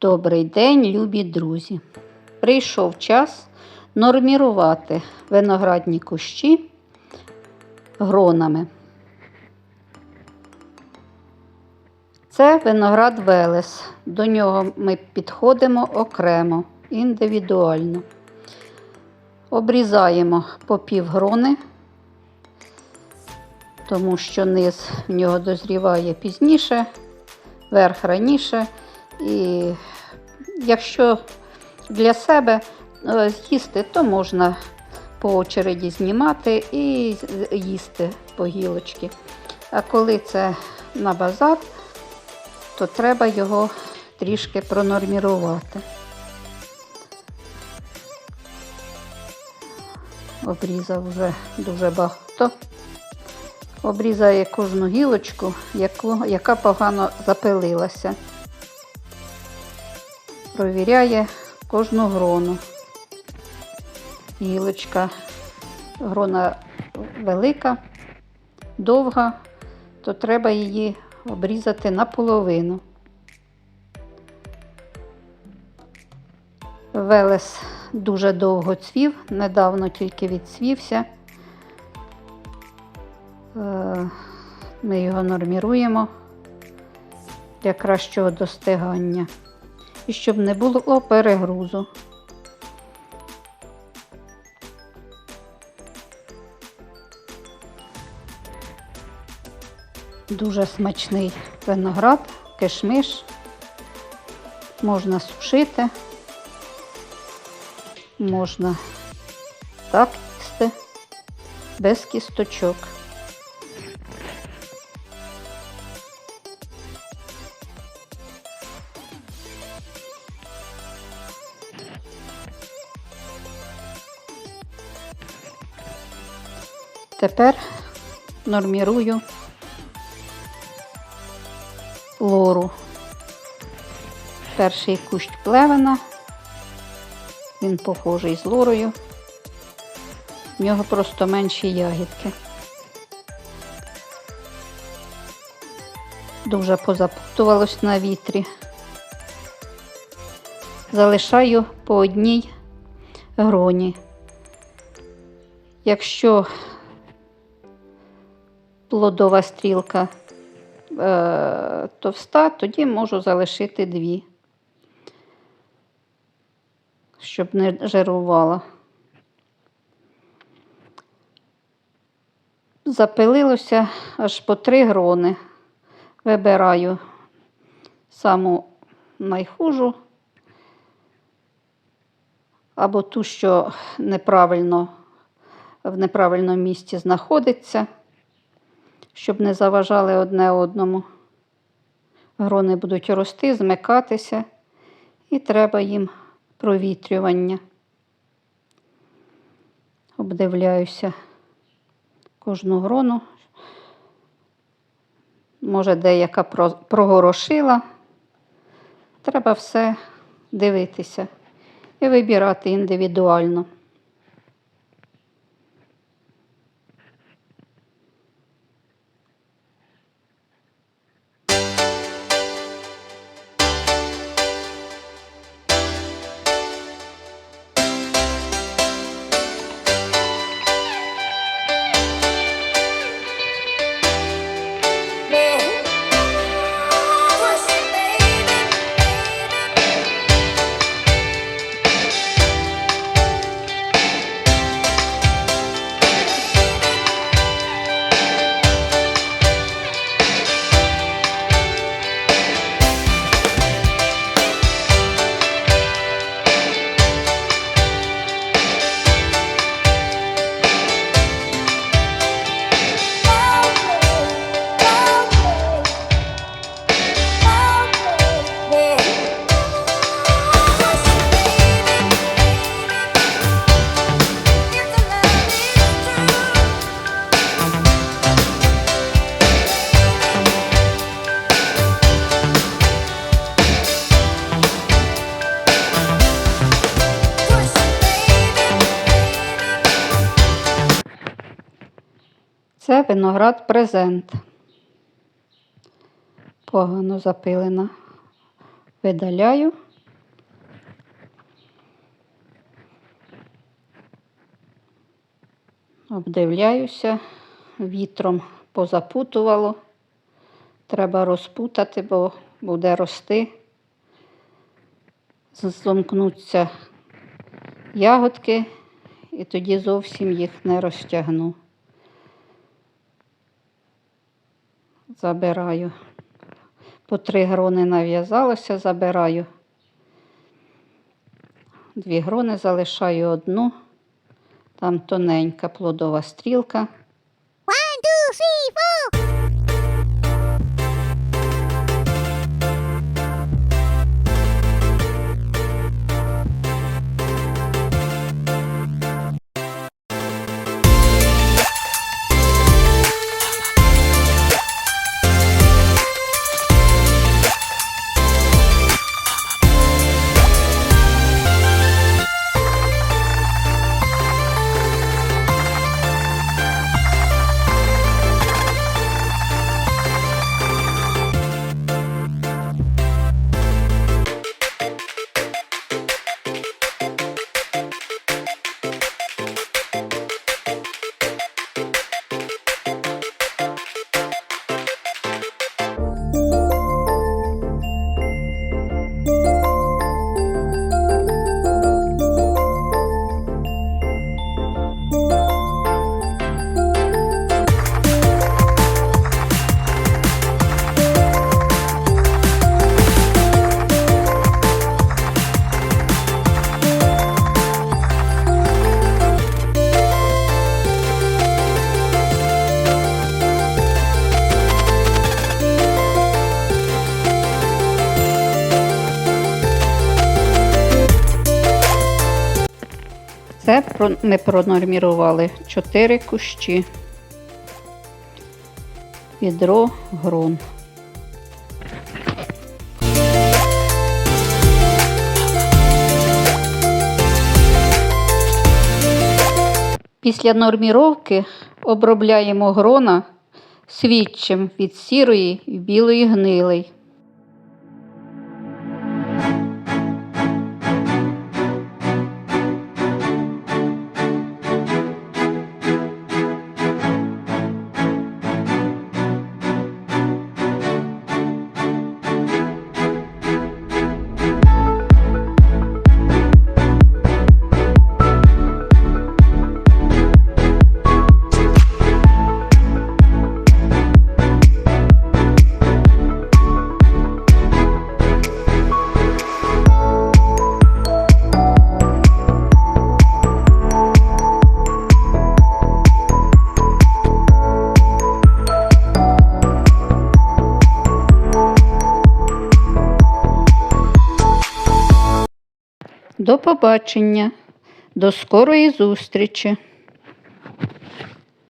Добрий день, любі друзі! Прийшов час нормірувати виноградні кущі гронами. Це виноград Велес. До нього ми підходимо окремо, індивідуально. Обрізаємо по пів грони, тому що низ в нього дозріває пізніше, верх раніше. І якщо для себе е, з'їсти, то можна по очереді знімати і їсти по гілочки. А коли це на базар, то треба його трішки пронормірувати. Обрізав вже дуже багато. Обрізає кожну гілочку, яку, яка погано запилилася провіряє кожну грону. Гілочка, грона велика, довга, то треба її обрізати наполовину. Велес дуже довго цвів, недавно тільки відцвівся. Е, Ми його норміруємо для кращого достигання і щоб не було перегрузу. Дуже смачний виноград, кишмиш. Можна сушити, можна так їсти, без кісточок. Тепер нормірую лору. Перший кущ плевена. Він похожий з лорою. В нього просто менші ягідки. Дуже позапутувалось на вітрі. Залишаю по одній гроні. Якщо плодова стрілка е, товста, тоді можу залишити дві, щоб не жирувала. Запилилося аж по три грони. Вибираю саму найхужу або ту, що неправильно в неправильному місці знаходиться щоб не заважали одне одному. Грони будуть рости, змикатися, і треба їм провітрювання. Обдивляюся кожну грону. Може, деяка прогорошила. Треба все дивитися і вибирати індивідуально. Це виноград презент. Погано запилена. Видаляю. Обдивляюся, вітром позапутувало. Треба розпутати, бо буде рости. Зомкнуться ягодки і тоді зовсім їх не розтягну. Забираю. По три грони нав'язалося, забираю. Дві грони залишаю одну. Там тоненька плодова стрілка. One, two, three, four. Ми пронормірували 4 кущі. Відро грон. Після норміровки обробляємо грона свідчим від сірої і білої гнилий. До побачення, до скорої зустрічі!